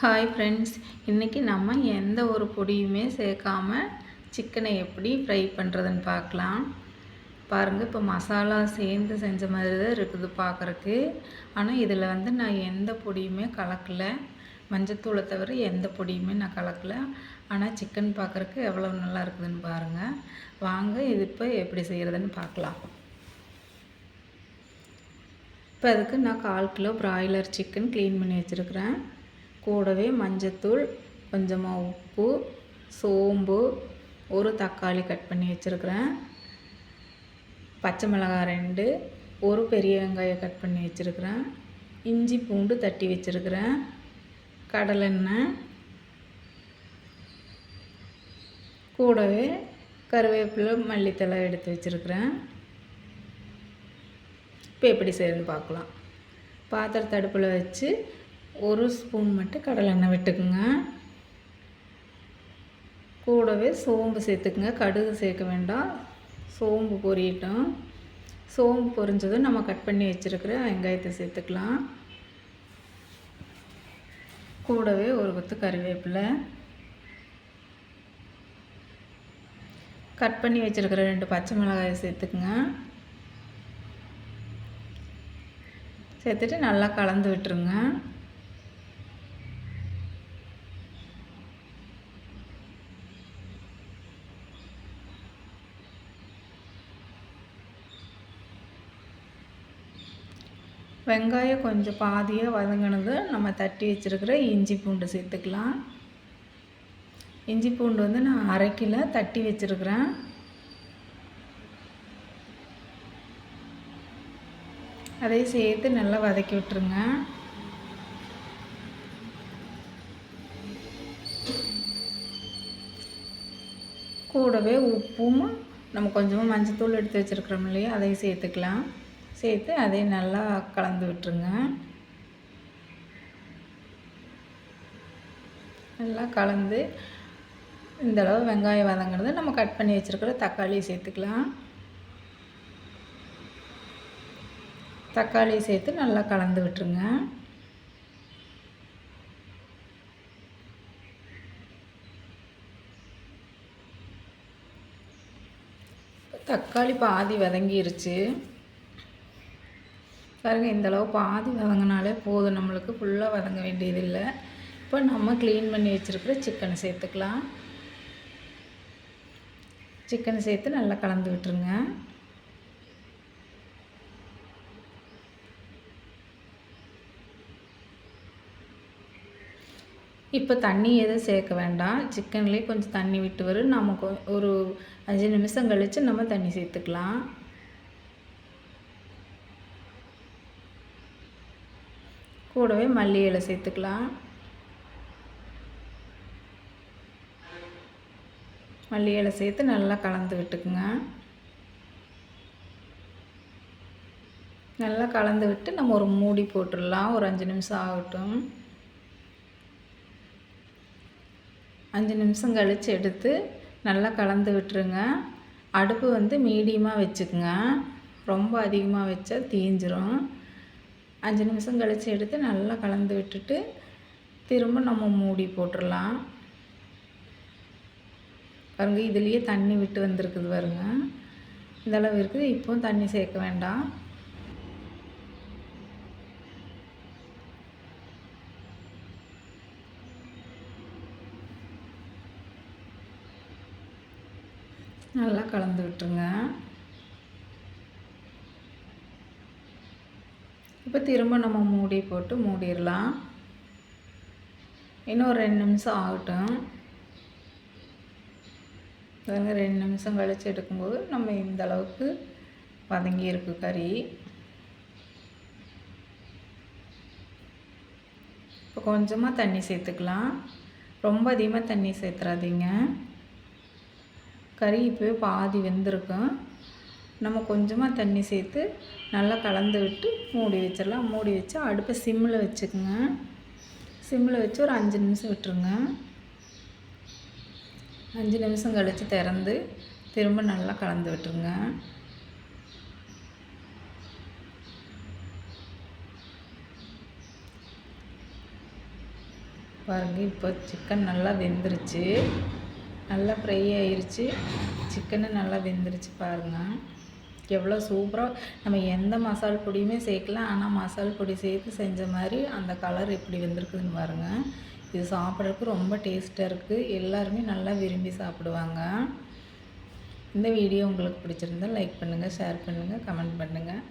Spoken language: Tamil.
ஹாய் ஃப்ரெண்ட்ஸ் இன்றைக்கி நம்ம எந்த ஒரு பொடியுமே சேர்க்காம சிக்கனை எப்படி ஃப்ரை பண்ணுறதுன்னு பார்க்கலாம். பாருங்கள் இப்போ மசாலா சேர்ந்து செஞ்ச மாதிரி தான் இருக்குது பார்க்குறக்கு ஆனால் இதில் வந்து நான் எந்த பொடியுமே கலக்கலை. மஞ்சத்தூளை தவிர எந்த பொடியுமே நான் கலக்கலை. ஆனால் சிக்கன் பார்க்குறக்கு எவ்வளோ நல்லா இருக்குதுன்னு பாருங்கள் வாங்க இது இப்போ எப்படி செய்கிறதுன்னு பார்க்கலாம். இப்போ அதுக்கு நான் கால் கிலோ பிராய்லர் சிக்கன் க்ளீன் பண்ணி வச்சுருக்கிறேன். கூடவே மஞ்சத்தூள் கொஞ்சமாக உப்பு சோம்பு ஒரு தக்காளி கட் பண்ணி வச்சுருக்கிறேன். பச்சை மிளகாய் ரெண்டு ஒரு பெரிய வெங்காயம் கட் பண்ணி வச்சுருக்கிறேன். இஞ்சி பூண்டு தட்டி வச்சுருக்கிறேன். கடலெண்ணெய் கூடவே கருவேப்பிலை மல்லித்தலை எடுத்து வச்சுருக்கிறேன். இப்போ எப்படி செய்யணும்னு பார்க்கலாம். பாத்திரத்தை அடுப்பில் வச்சு ஒரு ஸ்பூன் மட்டும் கடலை எண்ணெய் விட்டுக்குங்க. கூடவே சோம்பு சேர்த்துக்குங்க. கடுகு சேர்க்க வேண்டாம். சோம்பு பொரியட்டும். சோம்பு பொரிஞ்சதும் நம்ம கட் பண்ணி வச்சுருக்கிற வெங்காயத்தை சேர்த்துக்கலாம். கூடவே ஒரு கொத்து கறிவேப்பிலை. கட் பண்ணி வச்சுருக்கிற ரெண்டு பச்சை மிளகாயை சேர்த்துக்குங்க. சேர்த்துட்டு நல்லா கலந்து விட்டுருங்க. வெங்காயம் கொஞ்சம் பாதியாக வதங்கினது நம்ம தட்டி வச்சுருக்கிற இஞ்சி பூண்டு சேர்த்துக்கலாம். இஞ்சி பூண்டு வந்து நான் அரை கிலோ தட்டி வச்சுருக்கிறேன். அதை சேர்த்து நல்லா வதக்கி விட்டுருங்க. கூடவே உப்பும் நம்ம கொஞ்சமாக மஞ்சத்தூள் எடுத்து வச்சுருக்குறோம் இல்லையா அதையும் சேர்த்துக்கலாம். சேர்த்து அதையும் நல்லா கலந்து விட்டுருங்க. நல்லா கலந்து இந்தளவு வெங்காயம் வதங்கிறது நம்ம கட் பண்ணி வச்சுருக்கிற தக்காளியை சேர்த்துக்கலாம். தக்காளியை சேர்த்து நல்லா கலந்து விட்டுருங்க. தக்காளி பாதி வதங்கிருச்சு. பாருங்கள் இந்தளவு பாதி வதங்கினாலே போதும். நம்மளுக்கு ஃபுல்லாக வதங்க வேண்டியதில்லை. இப்போ நம்ம க்ளீன் பண்ணி வச்சுருக்கிற சிக்கனை சேர்த்துக்கலாம். சிக்கனை சேர்த்து நல்லா கலந்து விட்டுருங்க. இப்போ தண்ணி எதுவும் சேர்க்க வேண்டாம். சிக்கன்லேயே கொஞ்சம் தண்ணி விட்டு வரும். நமக்கு ஒரு அஞ்சு நிமிஷம் கழித்து நம்ம தண்ணி சேர்த்துக்கலாம். கூடவே மல்லி இலை சேர்த்துக்கலாம். மல்லி இலை சேர்த்து நல்லா கலந்து விட்டுக்குங்க. நல்லா கலந்து விட்டு நம்ம ஒரு மூடி போட்டுடலாம். ஒரு அஞ்சு நிமிஷம் ஆகட்டும். அஞ்சு நிமிஷம் கழித்து எடுத்து நல்லா கலந்து விட்டுருங்க. அடுப்பு வந்து மீடியமாக வச்சுக்குங்க. ரொம்ப அதிகமாக வச்சா தீஞ்சிரும். அஞ்சு நிமிஷம் கழித்து எடுத்து நல்லா கலந்து விட்டுட்டு திரும்ப நம்ம மூடி போட்டுடலாம். பாருங்கள் இதுலேயே தண்ணி விட்டு வந்திருக்குது பாருங்க. இந்தளவு இருக்குது இப்போவும் தண்ணி சேர்க்க வேண்டாம். நல்லா கலந்து விட்டுருங்க. இப்போ திரும்ப நம்ம மூடி போட்டு மூடிடலாம். இன்னும் ஒரு ரெண்டு நிமிஷம் ஆகட்டும். அதனால் ரெண்டு நிமிஷம் கழித்து எடுக்கும்போது நம்ம இந்த அளவுக்கு வதங்கி இருக்கு கறி. இப்போ கொஞ்சமாக தண்ணி சேர்த்துக்கலாம். ரொம்ப அதிகமாக தண்ணி சேர்த்துறாதீங்க. கறி இப்போ பாதி வெந்திருக்கும். நம்ம கொஞ்சமாக தண்ணி சேர்த்து நல்லா கலந்து விட்டு மூடி வச்சிடலாம். மூடி வச்சு அடுப்பை சிம்மில் வச்சுக்கோங்க. சிம்மில் வச்சு ஒரு அஞ்சு நிமிஷம் விட்டுருங்க. அஞ்சு நிமிஷம் கழித்து திறந்து திரும்ப நல்லா கலந்து விட்டுருங்க. பாருங்க இப்போ சிக்கன் நல்லா வெந்துருச்சு. நல்லா ஃப்ரை ஆயிடுச்சு சிக்கனு நல்லா வெந்துருச்சு பாருங்கள் எவ்வளோ சூப்பராக நம்ம எந்த மசால் பொடியுமே சேர்க்கலாம் ஆனால் மசால் பொடி சேர்த்து செஞ்ச மாதிரி அந்த கலர் எப்படி வந்திருக்குதுன்னு பாருங்கள் இது சாப்பிட்றதுக்கு ரொம்ப டேஸ்ட்டாக இருக்குது எல்லாருமே நல்லா விரும்பி சாப்பிடுவாங்க. இந்த வீடியோ உங்களுக்கு பிடிச்சிருந்தா லைக் பண்ணுங்கள் ஷேர் பண்ணுங்கள் கமெண்ட் பண்ணுங்கள்